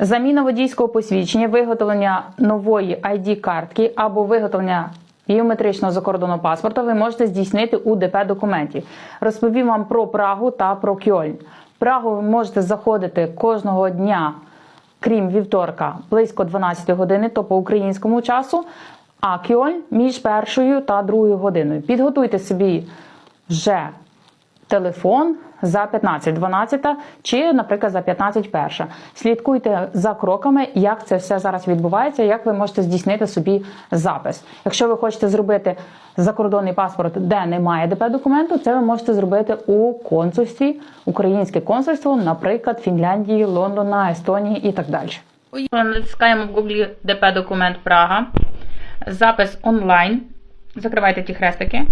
Заміна водійського посвідчення, виготовлення нової ID-картки або виготовлення біометричного закордонного паспорта ви можете здійснити у ДП документів. Розповім вам про Прагу та про Кьольн. Прагу ви можете заходити кожного дня, крім вівторка, близько 12 години, то по українському часу. А Кьольн між першою та другою годиною. Підготуйте собі вже телефон за 15-12 чи, наприклад, за 15-1. Слідкуйте за кроками, як це все зараз відбувається, як ви можете здійснити собі запис. Якщо ви хочете зробити закордонний паспорт, де немає ДП документу, це ви можете зробити у консульстві, українське консульство, наприклад, Фінляндії, Лондона, Естонії і так далі. Натискаємо в Google ДП документ Прага. Запис онлайн. Закривайте ті хрестики.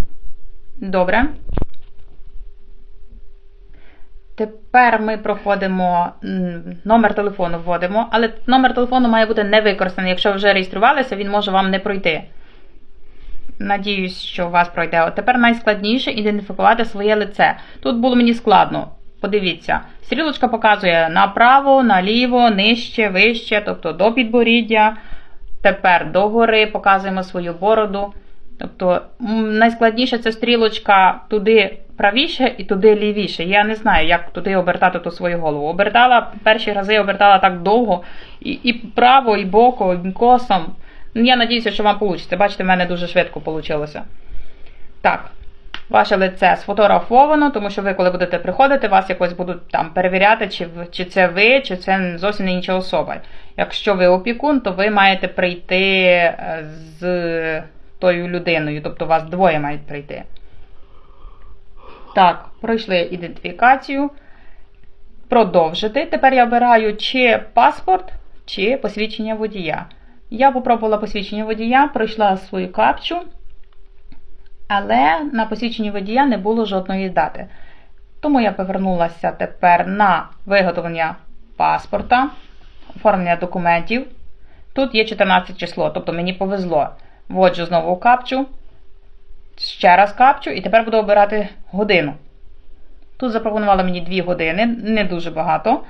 Добре. Тепер ми проходимо номер телефону, вводимо, але номер телефону має бути не використаний. Якщо ви вже реєструвалися, він може вам не пройти. Надіюсь, що у вас пройде. От тепер найскладніше ідентифікувати своє лице. Тут було мені складно. Подивіться, стрілочка показує направо, наліво, нижче, вище, тобто до підборіддя. Тепер догори показуємо свою бороду. Тобто найскладніше це стрілочка туди правіше і туди лівіше. Я не знаю, як туди обертати ту свою голову. Обертала перші рази обертала так довго, і, і право, і боко, і косом. Я надіюся, що вам вийде. Бачите, в мене дуже швидко вийшло. Так, ваше лице сфотографовано, тому що ви, коли будете приходити, вас якось будуть там перевіряти, чи, чи це ви, чи це зовсім інша особа. Якщо ви опікун, то ви маєте прийти е, з тою людиною, тобто вас двоє мають прийти. Так, пройшли ідентифікацію. Продовжити. Тепер я обираю чи паспорт, чи посвідчення водія. Я попробувала посвідчення водія, пройшла свою капчу, але на посвідченні водія не було жодної дати. Тому я повернулася тепер на виготовлення паспорта, оформлення документів. Тут є 14 число, тобто мені повезло. Вводжу знову капчу, ще раз капчу, і тепер буду обирати годину. Тут запропонували мені 2 години, не дуже багато.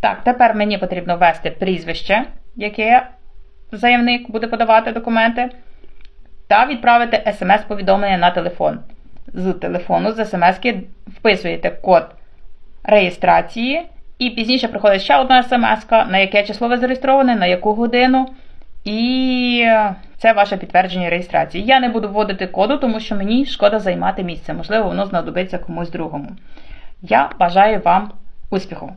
Так, тепер мені потрібно ввести прізвище, яке заявник буде подавати документи, та відправити смс-повідомлення на телефон. З телефону, з смс-ки вписуєте код реєстрації, і пізніше приходить ще одна смс, на яке число ви зареєстровані, на яку годину. І це ваше підтвердження реєстрації. Я не буду вводити коду, тому що мені шкода займати місце. Можливо, воно знадобиться комусь другому. Я бажаю вам успіху!